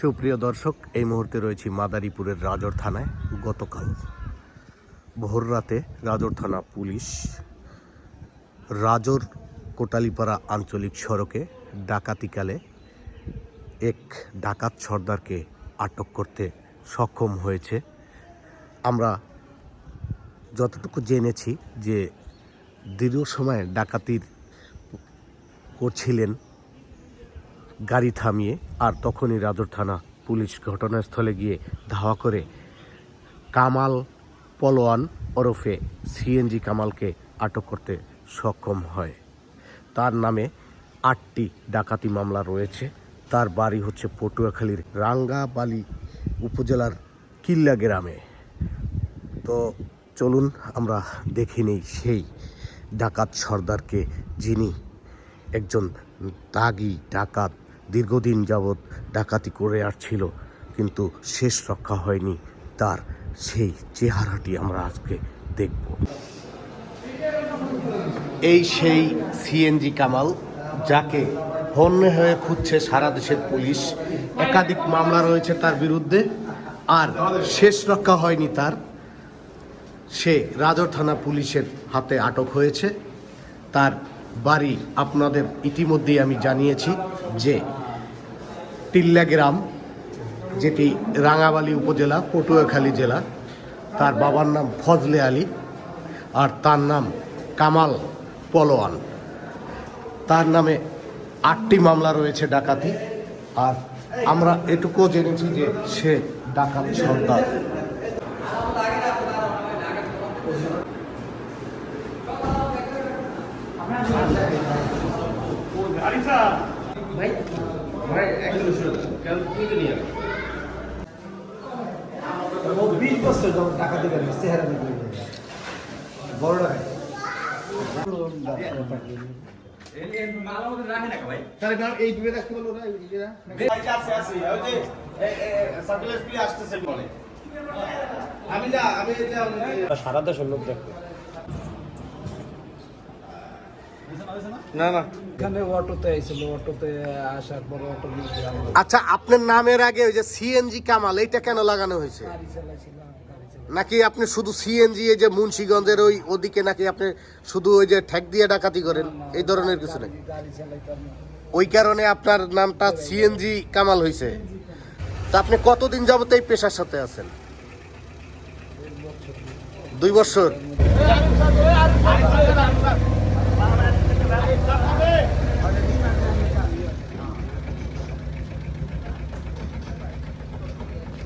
সুপ্রিয় দর্শক, এই মুহূর্তে রয়েছি মাদারীপুরের রাজর থানায়। গতকাল ভোর রাতে রাজর থানা পুলিশ রাজর কোটালিপাড়া আঞ্চলিক সড়কে ডাকাতিকালে এক ডাকাত সর্দারকে আটক করতে সক্ষম হয়েছে। আমরা যতটুকু জেনেছি যে দীর্ঘ সময় ডাকাতির করছিলেন গাড়ি থামিয়ে আর তখনই রাজর থানা পুলিশ ঘটনাস্থলে গিয়ে ধাওয়া করে কামাল পলোয়ান ওরফে সিএনজি কামালকে আটক করতে সক্ষম হয়। তার নামে আটটি ডাকাতি মামলা রয়েছে। তার বাড়ি হচ্ছে পটুয়াখালীর রাঙ্গাবালি উপজেলার কিল্লা গ্রামে। তো চলুন আমরা দেখে নেই সেই ডাকাত সর্দারকে, যিনি একজন দাগি ডাকাত। দীর্ঘদিন যাবৎ ডাকাতি করে আসছিল, কিন্তু শেষ রক্ষা হয়নি। তার সেই চেহারাটি আমরা আজকে দেখব। এই সেই সিএনজি কামাল, যাকে হন্যে হয়ে খুঁজছে সারা দেশের পুলিশ। একাধিক মামলা রয়েছে তার বিরুদ্ধে, আর শেষ রক্ষা হয়নি তার। সে রাজর থানা পুলিশের হাতে আটক হয়েছে। তার বাড়ি আপনাদের ইতিমধ্যেই আমি জানিয়েছি যে টিল্লা গ্রাম, যেটি রাঙাবালি উপজেলা, পটুয়াখালী জেলা। তার বাবার নাম ফজলে আলী আর তার নাম কামাল পলোয়ান। তার নামে আটটি মামলা রয়েছে ডাকাতি, আর আমরা এটুকুও জেনেছি যে সে ডাকাত সর্দার। ও বিশ লোক দেখবে না না। এখানে অটোতে আইছিল অটোতে আসার পর অটো আচ্ছা আপনার নামের আগে ওই যে সিএনজি কামাল এইটা কেন লাগানো হয়েছে? নাকি আপনি শুধু সিএনজি এই যে মুন্সিগঞ্জের ওই ওদিকে নাকি আপনি শুধু ওই যে ঠেক দিয়ে ডাকাতি করেন? এই ধরনের কিছু নাকি ওই কারণে আপনার নামটা সিএনজি কামাল হয়েছে। তা আপনি কতদিন যাবত এই পেশার সাথে আছেন? দুই বছর।